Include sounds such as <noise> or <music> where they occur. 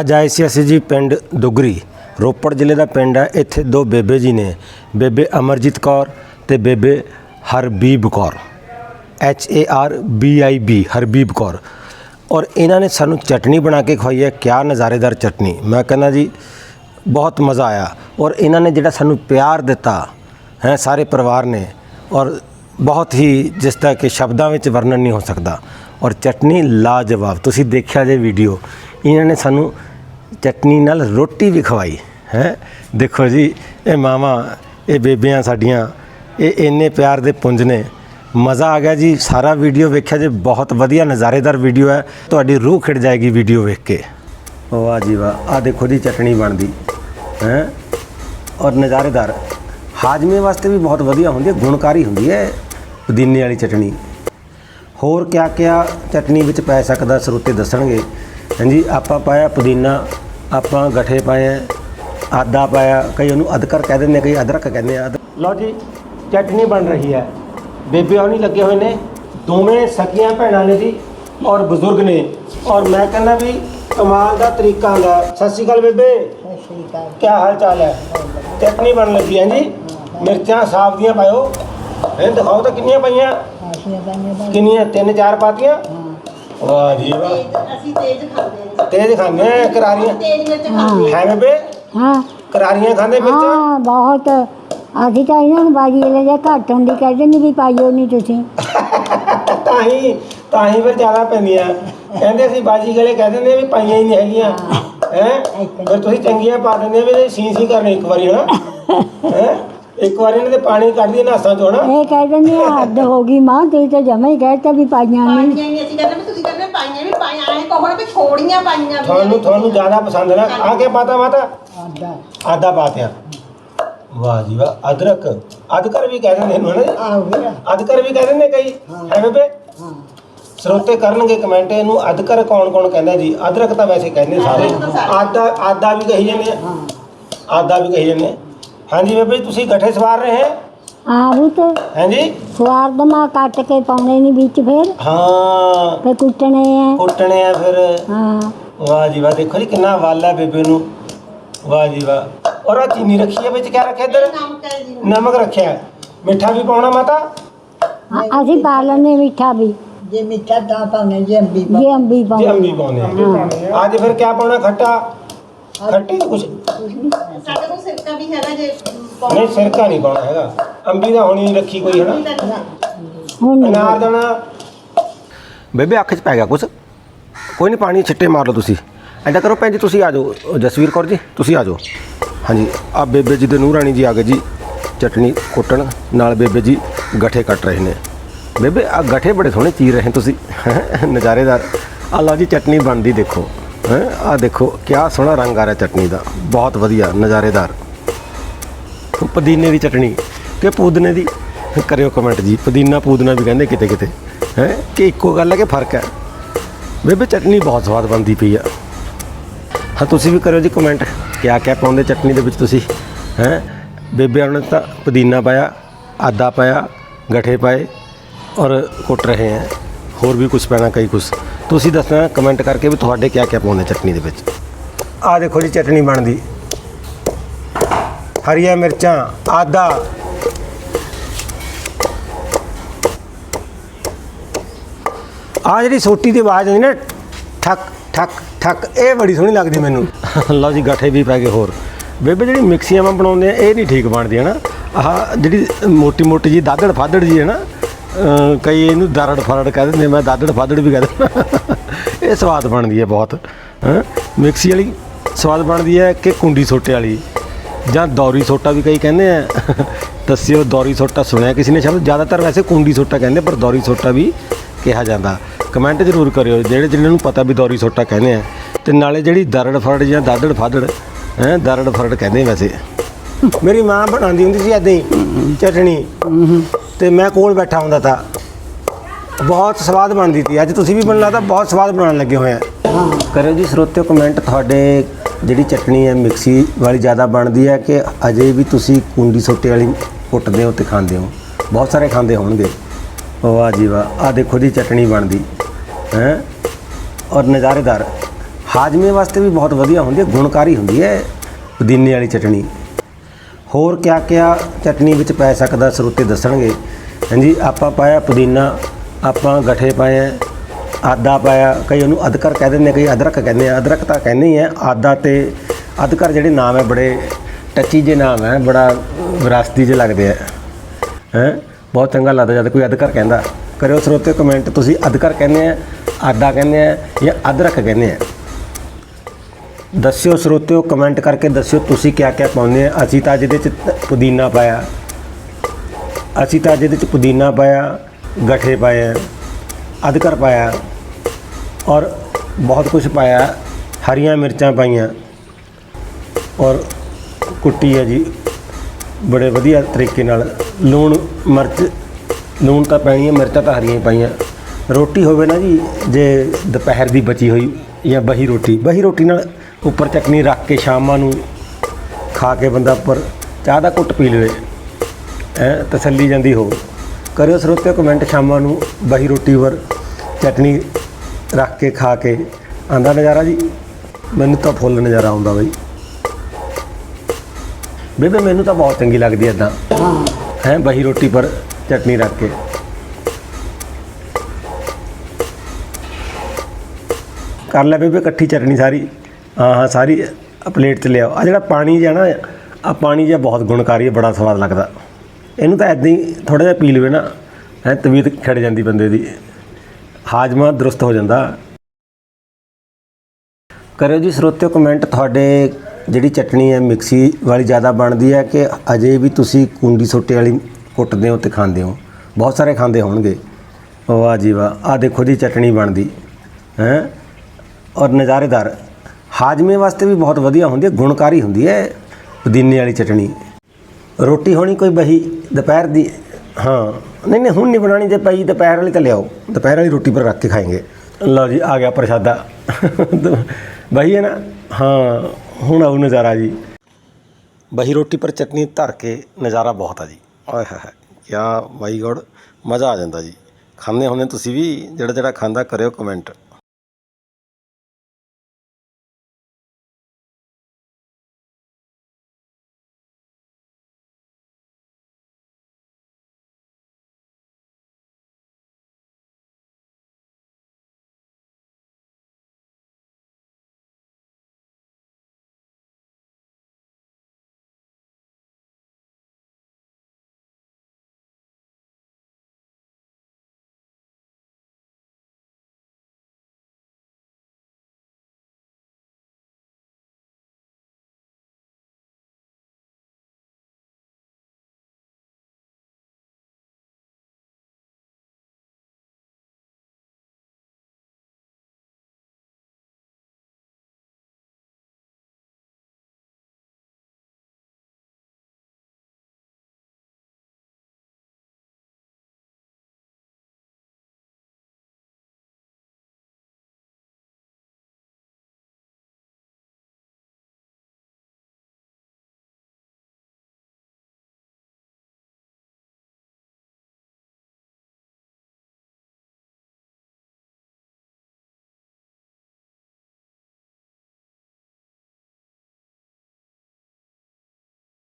ਅੱਜ ਆਏ ਸੀ ਅਸੀਂ ਜੀ ਪਿੰਡ ਦੁਗਰੀ। ਰੋਪੜ ਜ਼ਿਲ੍ਹੇ ਦਾ ਪਿੰਡ ਹੈ। ਇੱਥੇ ਦੋ ਬੇਬੇ ਜੀ ਨੇ। ਬੇਬੇ ਅਮਰਜੀਤ ਕੌਰ ਤੇ ਬੇਬੇ Harbib Kaur. H A R B I B Harbib Kaur. ਔਰ ਇਹਨਾਂ ਨੇ ਸਾਨੂੰ ਚਟਨੀ ਬਣਾ ਕੇ ਖਵਾਈ ਹੈ। ਕਿਆ ਨਜ਼ਾਰੇਦਾਰ ਚਟਨੀ। ਮੈਂ ਕਹਿੰਦਾ ਜੀ, ਬਹੁਤ ਮਜ਼ਾ ਆਇਆ। ਔਰ ਇਹਨਾਂ ਨੇ ਜਿਹੜਾ ਸਾਨੂੰ ਪਿਆਰ ਦਿੱਤਾ, ਹੈ, ਸਾਰੇ ਪਰਿਵਾਰ ਨੇ। ਔਰ ਬਹੁਤ ਹੀ ਜਿਸ ਤਰ੍ਹਾਂ ਕਿ ਸ਼ਬਦਾਂ ਵਿੱਚ ਵਰਣਨ ਨਹੀਂ ਹੋ ਸਕਦਾ। ਔਰ ਚਟਨੀ ਲਾਜਵਾਬ। ਤੁਸੀਂ ਦੇਖਿਆ ਜੇ ਵੀਡੀਓ ਇਹਨਾਂ ਨੇ ਸਾਨੂੰ ਚਟਨੀ ਨਾਲ ਰੋਟੀ ਵੀ ਖਵਾਈ, ਹੈ? ਦੇਖੋ ਜੀ, ਇਹ ਮਾਵਾਂ, ਇਹ ਬੇਬੀਆਂ ਸਾਡੀਆਂ, ਇਹ ਇੰਨੇ ਪਿਆਰ ਦੇ ਪੁੰਜ ਨੇ। ਮਜ਼ਾ ਆ ਗਿਆ ਜੀ, ਸਾਰਾ ਵੀਡੀਓ ਵੇਖਿਆ ਜੇ, ਬਹੁਤ ਵਧੀਆ ਨਜ਼ਾਰੇਦਾਰ ਵੀਡੀਓ ਹੈ। ਤੁਹਾਡੀ ਰੂਹ ਖਿੜ ਜਾਏਗੀ ਵੀਡੀਓ ਵੇਖ ਕੇ। ਵਾਹ ਜੀ ਵਾਹ ਆ ਦੇਖੋ ਜੀ ਚਟਣੀ ਬਣਦੀ, ਹੈ? ਔਰ ਨਜ਼ਾਰੇਦਾਰ, ਹਾਜ਼ਮੇ ਵਾਸਤੇ ਵੀ ਬਹੁਤ ਵਧੀਆ ਹੁੰਦੀ ਹੈ, ਗੁਣਕਾਰੀ ਹੁੰਦੀ ਹੈ, ਪੁਦੀਨੇ ਵਾਲੀ ਚਟਣੀ ਹੋਰ ਕਿਆ ਕਿਆ ਚਟਨੀ ਵਿੱਚ ਪੈ ਸਕਦਾ ਸਰੋਤੇ ਦੱਸਣਗੇ? ਹਾਂਜੀ ਆਪਾਂ ਪਾਇਆ ਪੁਦੀਨਾ ਆਪਾਂ ਗਠੇ ਪਾਏ ਹੈ ਆਦਾ ਪਾਇਆ ਕਈ ਉਹਨੂੰ ਅਦਕਰ ਕਹਿ ਦਿੰਦੇ ਕਈ ਅਦਰਕ ਕਹਿੰਦੇ ਆ। ਲਓ ਜੀ ਚਟਨੀ ਬਣ ਰਹੀ ਹੈ। ਬੇਬੇ ਨਹੀਂ ਲੱਗੇ ਹੋਏ ਨੇ ਦੋਵੇਂ ਸਕੀਆਂ ਭੈਣਾਂ ਨੇ ਜੀ ਔਰ ਬਜ਼ੁਰਗ ਨੇ। ਔਰ ਮੈਂ ਕਹਿੰਦਾ ਵੀ ਕਮਾਲ ਦਾ ਤਰੀਕਾ ਹੈ। ਸਤਿ ਸ਼੍ਰੀ ਅਕਾਲ ਬੇਬੇ। ਸਤਿ ਸ਼੍ਰੀ ਅਕਾਲ। ਕੀ ਹਾਲ ਚਾਲ ਹੈ? ਚਟਨੀ ਬਣ ਲੱਗੀ ਹੈ ਜੀ। ਮਿਰਚਾਂ ਸਾਫ਼ ਦੀਆਂ ਪਾਇਓ। ਇਹ ਦਿਖਾਓ ਤਾਂ ਕਿੰਨੀਆਂ ਪਈਆਂ? ਆਸ਼ੀਆਂ ਪਾਈਆਂ ਕਿੰਨੀਆਂ? ਤਿੰਨ ਚਾਰ ਪਾਤੀਆਂ? ਵਾਹ ਜੀ ਵਾਹ। ਅਸੀਂ ਤੇਜ਼ ਖਾਂਦੇ ਨੇ ਤੇਜ਼ ਖਾਂਦੇ ਆ ਕਰਾਰੀਆਂ। ਤੇਜ਼ ਮਿਰਚ ਖਾਂਦੇ ਹੈ। ਬੇਬੇ? ਹਾਂ। ਕਰਾਰੀਆਂ ਖਾਂਦੇ ਵਿੱਚ ਹਾਂ ਬਹੁਤ। ਅਸੀਂ ਤਾਂ ਇਹਨਾਂ ਨੂੰ ਬਾਜੀ ਲੈ ਜਾ ਘੱਟ ਹੁੰਦੀ ਕਹਿੰਦੇ ਨਹੀਂ ਵੀ ਪਾਈਓ ਨਹੀਂ ਤੁਸੀਂ। <laughs> ਤਾਂ ਹੀ ਤਾਂ ਹੀ ਫਿਰ ਜ਼ਿਆਦਾ ਪੈਂਦੀਆਂ। ਕਹਿੰਦੇ ਸੀ ਬਾਜੀ ਗਲੇ ਕਹਿ ਦਿੰਦੇ ਆ ਵੀ ਪਾਈਆਂ ਹੀ ਨਹੀਂ ਹੈਗੀਆਂ। ਹੈ। ਫਿਰ ਤੁਸੀਂ ਚੰਗੀਆਂ ਪਾ ਦਿੰਦੇ ਆ ਵੀ ਸੀ ਸੀ ਕਰਨੇ ਇੱਕ ਵਾਰੀ ਹਨਾ <laughs> ਹੈ? ਇੱਕ ਵਾਰੀ ਇਹਨਾਂ ਦੇ ਪਾਣੀ ਕੱਢ ਦੀ ਨਾਸਾਂ ਚੋਂ ਹਨਾ ਇਹ ਕਹਿ ਦਿੰਦੇ ਆ ਹੱਦ ਹੋ ਗਈ ਮਾਂ ਤੁਸੀਂ ਤਾਂ ਜਮਾ ਹੀ ਕਹਿਤਾ ਵੀ ਪਾਈਆਂ ਨਹੀਂ। ਪਾਈਆਂ ਨਹੀਂ ਅਸੀਂ ਕਹਿੰਦੇ ਵੀ ਤੁਸੀਂ ਕਹਿੰਦੇ ਪਾਈਆਂ ਵੀ ਪਾਈਆਂ ਐ ਕਹੋ ਵੀ ਛੋੜੀਆਂ ਪਾਈਆਂ ਵੀ ਤੁਹਾਨੂੰ ਤੁਹਾਨੂੰ ਜ਼ਿਆਦਾ ਪਸੰਦ ਨਾ। ਆ ਕੇ ਪਾਤਾ ਮਾਤਾ। ਆਦਾ। ਆਦਾ ਪਾਤਿਆਂ ਵਾਹ ਜੀ ਵਾਹ ਅਦਰਕ। ਅਦਕਰ ਵੀ ਕਹਿ ਦਿੰਦੇ ਇਹਨੂੰ ਹਨਾ? ਜੀ? ਆਹ ਵੀਰਾ ਅਦਕਰ ਵੀ ਕਹਿ ਦਿੰਦੇ ਕਈ। ਹੈ। ਬੇਬੇ? ਹਾਂ। ਸਰੋਤੇ ਕਰਨਗੇ ਕਮੈਂਟ ਇਹਨੂੰ ਅਦਕਰ ਕੌਣ ਕੌਣ ਕਹਿੰਦਾ ਜੀ? ਅਦਰਕ ਤਾਂ ਵੈਸੇ ਕਹਿੰਦੇ ਸਾਰੇ। ਆਦਾ ਆਦਾ ਵੀ ਕਹੀ ਜਾਂਦੇ ਆ। ਹਾਂ। ਆਦਾ ਵੀ ਕਹੀ ਜਾਂਦੇ ਆ। ਹਾਂਜੀ ਬੇਬੇ ਜੀ, ਤੁਸੀਂ ਗੱਠੇ ਸਵਾਰ ਰਹੇ ਹੈ? ਆਹੂ ਤਾਂ ਹਾਂਜੀ? ਸਵਾਰ ਦਮਾ ਕੱਟ ਕੇ ਪਾਉਣੇ ਨਹੀਂ ਵਿੱਚ ਫੇਰ। ਹਾਂ। ਫੇ ਕੁੱਟਣੇ ਆ। ਕੁੱਟਣੇ ਆ ਫਿਰ। ਹਾਂ। ਵਾਹ ਜੀ ਵਾਹ ਦੇਖੋ ਜੀ ਕਿੰਨਾ ਵੱਲ ਹੈ ਬੇਬੇ ਨੂੰ। ਵਾਹ ਜੀ ਵਾਹ। ਔਰ ਆ ਚੀਨੀ ਰੱਖੀ ਹੈ ਵਿੱਚ ਕਿਆ ਰੱਖਿਆ ਇੱਧਰ? ਨਮਕ ਰੱਖਿਆ। ਹੈ। ਮਿੱਠਾ ਵੀ ਪਾਉਣਾ ਮਾਤਾ? ਅਸੀਂ ਪਾ ਲੈਂਦੇ ਮਿੱਠਾ ਵੀ। ਜੇ ਮਿੱਠਾ ਤਾਂ ਪਾਉਣੇ ਜੇ ਅੰਬੀ ਜੇ ਅੰਬੀ ਜੀ ਪਾਉਣੇ ਅੰਬੀ ਪਾਉਣੇ ਆ। ਅੱਜ ਫਿਰ ਕਿਆ ਪਾਉਣਾ ਖੱਟਾ? ਖੱਟੇ ਕੁਝ ਸਾਡੇ ਕੋਲ ਸਿਰਕਾ ਵੀ ਹੈਗਾ ਜੇ ਨਹੀਂ ਸਿਰਕਾ ਨਹੀਂ ਪਾਉਣਾ ਹੈਗਾ। ਅੰਬੀ ਦਾ ਹੋਣੀ ਨਹੀਂ ਰੱਖੀ ਕੋਈ ਹਨਾ? ਅਨਾਰ ਦਾਣਾ। ਬੇਬੇ ਅੱਖ 'ਚ ਪੈ ਗਿਆ ਕੁਛ? ਕੋਈ ਨਹੀਂ ਪਾਣੀ ਛਿੱਟੇ ਮਾਰ ਲਓ ਤੁਸੀਂ। ਐਂਦਾ ਕਰੋ ਭੈਣ ਜੀ ਤੁਸੀਂ ਆ ਜਾਓ। ਜਸਵੀਰ ਕੌਰ ਜੀ ਤੁਸੀਂ ਆ ਜਾਓ। ਹਾਂਜੀ ਆ ਬੇਬੇ ਜੀ ਦੇ ਨੂੰਹ ਰਾਣੀ ਜੀ ਆ ਗਏ ਜੀ। ਚਟਨੀ ਕੁੱਟਣ। ਨਾਲ ਬੇਬੇ ਜੀ ਗੱਠੇ ਕੱਟ ਰਹੇ ਨੇ। ਬੇਬੇ ਆ ਗੱਠੇ ਬੜੇ ਸੋਹਣੇ ਚੀਰ ਰਹੇ ਤੁਸੀਂ। ਹੈਂ, <laughs> ਨਜ਼ਾਰੇਦਾਰ। ਆ ਲਓ ਜੀ ਚਟਨੀ ਬਣਦੀ ਦੇਖੋ। ਹੈ? ਆ ਦੇਖੋ, ਕਿਆ ਸੋਹਣਾ ਰੰਗ ਆ ਰਿਹਾ ਚਟਨੀ ਦਾ। ਬਹੁਤ ਵਧੀਆ, ਨਜ਼ਾਰੇਦਾਰ। ਪੁਦੀਨੇ ਦੀ ਚਟਨੀ ਕਿ ਪੁਦੀਨੇ ਦੀ? ਕਰਿਓ ਕਮੈਂਟ ਜੀ। ਪੁਦੀਨਾ ਪੁਦੀਨਾ ਵੀ ਕਹਿੰਦੇ ਕਿਤੇ ਕਿਤੇ। ਹੈ? ਕਿ ਇੱਕੋ ਗੱਲ ਹੈ ਕਿ ਫ਼ਰਕ ਹੈ? ਬੇਬੇ, ਚਟਨੀ ਬਹੁਤ ਸਵਾਦ ਬਣਦੀ ਪਈ ਆ। ਹਾਂ, ਤੁਸੀਂ ਵੀ ਕਰਿਓ ਜੀ ਕਮੈਂਟ ਕਿਆ ਕਿਆ ਪਾਉਂਦੇ ਚਟਨੀ ਦੇ ਵਿੱਚ ਤੁਸੀਂ? ਹੈ? ਬੇਬੇ ਨੇ ਤਾਂ ਪੁਦੀਨਾ ਪਾਇਆ, ਆਦਾ ਪਾਇਆ, ਗਠੇ ਪਾਏ ਔਰ ਕੁੱਟ ਰਹੇ ਹੈ। ਹੋਰ ਵੀ ਕੁਝ ਪੈਣਾ, ਕਈ ਕੁਝ ਤੁਸੀਂ ਦੱਸਣਾ ਕਮੈਂਟ ਕਰਕੇ ਵੀ ਤੁਹਾਡੇ ਕਿਆ ਕਿਆ ਪਾਉਂਦੇ ਚਟਨੀ ਦੇ ਵਿੱਚ? ਆ ਦੇਖੋ ਜੀ ਚਟਨੀ ਬਣਦੀ। ਹਰੀਆਂ ਮਿਰਚਾਂ ਆਦਾ ਆ ਜਿਹੜੀ ਸੋਟੀ ਦੀ ਆਵਾਜ਼ ਆਉਂਦੀ ਨਾ ਠੱਕ ਠੱਕ ਠੱਕ ਇਹ ਬੜੀ ਸੋਹਣੀ ਲੱਗਦੀ ਮੈਨੂੰ। ਲਓ ਜੀ ਗੱਠੇ ਵੀ ਪੈ ਗਏ ਹੋਰ। ਬੇਬੇ ਜਿਹੜੀ ਮਿਕਸੀਆਂ ਮੈਂ ਬਣਾਉਂਦੇ ਆ ਇਹ ਨਹੀਂ ਠੀਕ ਬਣਦੀ ਹੈ ਨਾ ਆਹ ਜਿਹੜੀ ਮੋਟੀ ਮੋਟੀ ਜੀ ਦਾਦੜ ਫਾਦੜ ਜੀ ਹੈ ਨਾ ਅਹ ਕਈ ਇਹਨੂੰ ਦਰੜ ਫਰੜ ਕਹਿ ਦਿੰਦੇ ਮੈਂ ਦਾਦੜ ਫਾਦੜ ਵੀ ਕਹਿ ਦਿੰਦਾ। ਇਹ ਸਵਾਦ ਬਣਦੀ ਹੈ ਬਹੁਤ, ਹੈਂ। ਮਿਕਸੀ ਵਾਲੀ ਸਵਾਦ ਬਣਦੀ ਹੈ ਕਿ ਕੁੰਡੀ ਸੋਟੇ ਵਾਲੀ? ਜਾਂ ਦੌਰੀ ਸੋਟਾ ਵੀ ਕਈ ਕਹਿੰਦੇ ਆ। ਦੱਸਿਓ ਦੌਰੀ ਸੋਟਾ ਸੁਣਿਆ ਕਿਸੇ ਨੇ? ਸ਼ਬਦ ਜ਼ਿਆਦਾਤਰ ਵੈਸੇ ਕੁੰਡੀ ਸੋਟਾ ਕਹਿੰਦੇ, ਪਰ ਦੌਰੀ ਸੋਟਾ ਵੀ ਕਿਹਾ ਜਾਂਦਾ। ਕਮੈਂਟ ਜ਼ਰੂਰ ਕਰਿਓ, ਜਿਹੜੇ ਜਿਹਨਾਂ ਨੂੰ ਪਤਾ ਵੀ ਦੌਰੀ ਸੋਟਾ ਕਹਿੰਦੇ ਆ, ਤੇ ਨਾਲੇ ਜਿਹੜੀ ਦਰੜ ਫਰੜ ਜਾਂ ਦਾਦੜ ਫਾਦੜ, ਹੈ, ਦਰੜ ਫਰੜ ਕਹਿੰਦੇ ਵੈਸੇ। ਮੇਰੀ ਮਾਂ ਬਣਾਉਂਦੀ ਹੁੰਦੀ ਸੀ ਐਦਾਂ ਹੀ, ਚਟਣੀ। ਤੇ ਮੈਂ ਕੋਲ ਬੈਠਾ ਹੁੰਦਾ ਤਾਂ। ਬਹੁਤ ਸਵਾਦ ਬਣਦੀ ਸੀ। ਅੱਜ ਤੁਸੀਂ ਵੀ ਬਣਨਾ ਤਾਂ ਬਹੁਤ ਸਵਾਦ ਬਣਾਉਣ ਲੱਗੇ ਹੋਏ ਆ। ਕਰਿਓ ਜੀ ਸਰੋਤਿਓ ਕਮੈਂਟ, ਤੁਹਾਡੇ ਜਿਹੜੀ ਚਟਣੀ ਹੈ, ਮਿਕਸੀ ਵਾਲੀ ਜ਼ਿਆਦਾ ਬਣਦੀ ਹੈ ਕਿ ਅਜੇ ਵੀ ਤੁਸੀਂ ਕੁੰਡੀ ਸੋਟੇ ਵਾਲੀ ਕੁੱਟਦੇ ਹੋ ਤੇ ਖਾਂਦੇ ਹੋ? ਬਹੁਤ ਸਾਰੇ ਖਾਂਦੇ ਹੋਣਗੇ। ਵਾਹ ਜੀ ਵਾਹ ਆ ਦੇਖੋ ਜੀ ਚਟਣੀ ਬਣਦੀ। ਹੈ? ਔਰ ਨਜ਼ਾਰੇਦਾਰ। ਹਾਜ਼ਮੇ ਵਾਸਤੇ ਵੀ ਬਹੁਤ ਵਧੀਆ ਹੁੰਦੀ ਹੈ, ਗੁਣਕਾਰੀ ਹੁੰਦੀ ਹੈ, ਪੁਦੀਨੇ ਵਾਲੀ ਚਟਣੀ। ਹੋਰ ਕਿਆ ਕਿਆ ਚਟਨੀ ਵਿੱਚ ਪੈ ਸਕਦਾ ਸਰੋਤੇ ਦੱਸਣਗੇ? ਹਾਂਜੀ ਆਪਾਂ ਪਾਇਆ ਪੁਦੀਨਾ ਆਪਾਂ ਗਠੇ ਪਾਏ ਆ ਆਦਾ ਪਾਇਆ ਕਈ ਉਹਨੂੰ ਅਦਰਕ ਕਹਿ ਦਿੰਦੇ ਆ, ਕਈ ਅਦਰਕ ਕਹਿੰਦੇ ਆ ਅਦਰਕ ਤਾਂ ਕਹਿੰਦੇ ਹੀ ਆ ਆਦਾ ਤੇ ਅਦਰਕ ਜਿਹੜੇ ਨਾਮ ਹੈ ਬੜੇ ਟੱਚੀ ਜੇ ਨਾਮ ਹੈ ਬੜਾ ਵਿਰਾਸਤੀ ਜੇ ਲੱਗਦੇ ਆ। ਹੈ? ਬਹੁਤ ਚੰਗਾ ਲੱਗਦਾ ਜਦ ਕੋਈ ਅਦਰਕ ਕਹਿੰਦਾ। ਕਰਿਓ ਸਰੋਤੇ ਕਮੈਂਟ ਤੁਸੀਂ ਅਦਰਕ ਕਹਿੰਦੇ ਆ ਆਦਾ ਕਹਿੰਦੇ ਆ ਜਾਂ ਅਦਰਕ ਕਹਿੰਦੇ ਆ। ਦੱਸਿਓ ਸਰੋਤਿਓ ਕਮੈਂਟ ਕਰਕੇ ਦੱਸਿਓ ਤੁਸੀਂ ਕਿਆ ਕਿਆ ਪਾਉਂਦੇ ਆ ਅਸੀਂ ਤਾਂ ਜਿਹਦੇ ਚ ਪੁਦੀਨਾ ਪਾਇਆ। ਅਸੀਂ ਤਾਂ ਜਿਹਦੇ ਚ ਪੁਦੀਨਾ ਪਾਇਆ, ਗਠੇ ਪਾਏ ਅਦਕਰ ਪਾਇਆ ਔਰ ਬਹੁਤ ਕੁਝ ਪਾਇਆ। ਹਰੀਆਂ ਮਿਰਚਾਂ ਪਾਈਆਂ। ਔਰ ਕੁੱਟੀ ਹੈ ਜੀ ਬੜੇ ਵਧੀਆ ਤਰੀਕੇ ਨਾਲ। ਲੂਣ ਮਿਰਚ, ਲੂਣ ਤਾਂ ਪੈਣੀ ਹੈ ਮਿਰਚਾਂ ਤਾਂ ਹਰੀਆਂ ਹੀ ਪਾਈਆਂ। ਰੋਟੀ ਹੋਵੇ ਨਾ ਜੀ, ਜੇ ਦੁਪਹਿਰ ਦੀ ਬਚੀ ਹੋਈ ਜਾਂ ਬਹੀ ਰੋਟੀ ਬਹੀ ਰੋਟੀ ਨਾਲ ਉੱਪਰ ਚਟਨੀ ਰੱਖ ਕੇ ਸ਼ਾਮਾਂ ਨੂੰ ਖਾ ਕੇ ਬੰਦਾ ਉੱਪਰ ਚਾਹ ਦਾ ਘੁੱਟ ਪੀ ਲਵੇ। ਐ ਤਸੱਲੀ ਜਾਂਦੀ ਹੋ ਕਰਿਓ ਸਰੋਤੇ ਕਮੈਂਟ ਸ਼ਾਮਾਂ ਨੂੰ ਬਹੀ ਰੋਟੀ ਉੱਪਰ ਚਟਨੀ ਰੱਖ ਕੇ ਖਾ ਕੇ। ਆਂਦਾ ਨਜ਼ਾਰਾ ਜੀ? ਮੈਨੂੰ ਤਾਂ ਫੁੱਲ ਨਜ਼ਾਰਾ ਆਉਂਦਾ ਬਈ। ਬੇਬੇ, ਮੈਨੂੰ ਤਾਂ ਬਹੁਤ ਚੰਗੀ ਲੱਗਦੀ ਐ ਇਦਾਂ ਹੈ, ਬਹੀ ਰੋਟੀ ਪਰ ਚਟਨੀ ਰੱਖ ਕੇ। ਕਰ ਲੈ ਬੇਬੇ, ਇਕੱਠੀ ਚਟਨੀ ਸਾਰੀ। ਹਾਂ ਹਾਂ, ਸਾਰੀ ਪਲੇਟ 'ਚ ਲਿਆਓ। ਆ ਜਿਹੜਾ ਪਾਣੀ ਜਿਹਾ ਨਾ ਆ ਪਾਣੀ ਜਿਹਾ ਬਹੁਤ ਗੁਣਕਾਰੀ ਹੈ, ਬੜਾ ਸਵਾਦ ਲੱਗਦਾ। ਇਹਨੂੰ ਤਾਂ ਐਦਾਂ ਹੀ ਥੋੜਾ ਜਿਹਾ ਪੀ ਲਵੇ ਨਾ, ਹੈ, ਤਬੀਅਤ ਖੜ ਜਾਂਦੀ ਬੰਦੇ ਦੀ। ਹਾਜ਼ਮਾ ਦਰੁਸਤ ਹੋ ਜਾਂਦਾ। ਕਰਿਓ ਜੀ ਸਰੋਤਿਓ ਕਮੈਂਟ, ਤੁਹਾਡੇ ਜਿਹੜੀ ਚਟਣੀ ਹੈ, ਮਿਕਸੀ ਵਾਲੀ ਜ਼ਿਆਦਾ ਬਣਦੀ ਹੈ ਕਿ ਅਜੇ ਵੀ ਤੁਸੀਂ ਕੁੰਡੀ ਸੋਟੇ ਵਾਲੀ ਕੁੱਟਦੇ ਹੋ ਤੇ ਖਾਂਦੇ ਹੋ? ਬਹੁਤ ਸਾਰੇ ਖਾਂਦੇ ਹੋਣਗੇ। ਵਾਹ ਜੀ ਵਾਹ। ਆ ਦੇਖੋ ਜੀ, ਚਟਣੀ ਬਣਦੀ। ਹੈ? ਔਰ ਨਜ਼ਾਰੇਦਾਰ। ਹਾਜ਼ਮੇ ਵਾਸਤੇ ਵੀ ਬਹੁਤ ਵਧੀਆ ਹੁੰਦੀ ਹੈ, ਗੁਣਕਾਰੀ ਹੁੰਦੀ ਹੈ ਪੁਦੀਨੇ ਵਾਲੀ ਚਟਣੀ। ਰੋਟੀ ਹੋਣੀ ਕੋਈ ਬਹੀ ਦੁਪਹਿਰ ਦੀ, ਹਾਂ। ਨਹੀਂ ਨਹੀਂ, ਹੁਣ ਨਹੀਂ ਬਣਾਣੀ ਜੇ ਪਈ ਦੁਪਹਿਰ ਵਾਲੀ ਤਾਂ ਲਿਆਓ। ਦੁਪਹਿਰ ਵਾਲੀ ਰੋਟੀ ਪਰ ਰੱਖ ਕੇ ਖਾਏਂਗੇ। ਲਓ ਜੀ, ਆ ਗਿਆ ਪ੍ਰਸ਼ਾਦਾ। ਬਹੀ ਹੈ ਨਾ? ਹਾਂ, ਹੁਣ ਆਉ ਨਜ਼ਾਰਾ ਜੀ। ਬਹੀ ਰੋਟੀ ਪਰ ਚਟਨੀ ਧਰ ਕੇ ਨਜ਼ਾਰਾ ਬਹੁਤ ਆ ਜੀ। ਓਏ ਹੋਏ ਹੋਏ ਕੀ ਮਾਈ ਗੋਡ ਮਜ਼ਾ ਆ ਜਾਂਦਾ ਜੀ। ਖਾਂਦੇ ਹੁੰਦੇ ਤੁਸੀਂ ਵੀ, ਜਿਹੜਾ ਜਿਹੜਾ ਖਾਂਦਾ ਕਰਿਓ ਕਮੈਂਟ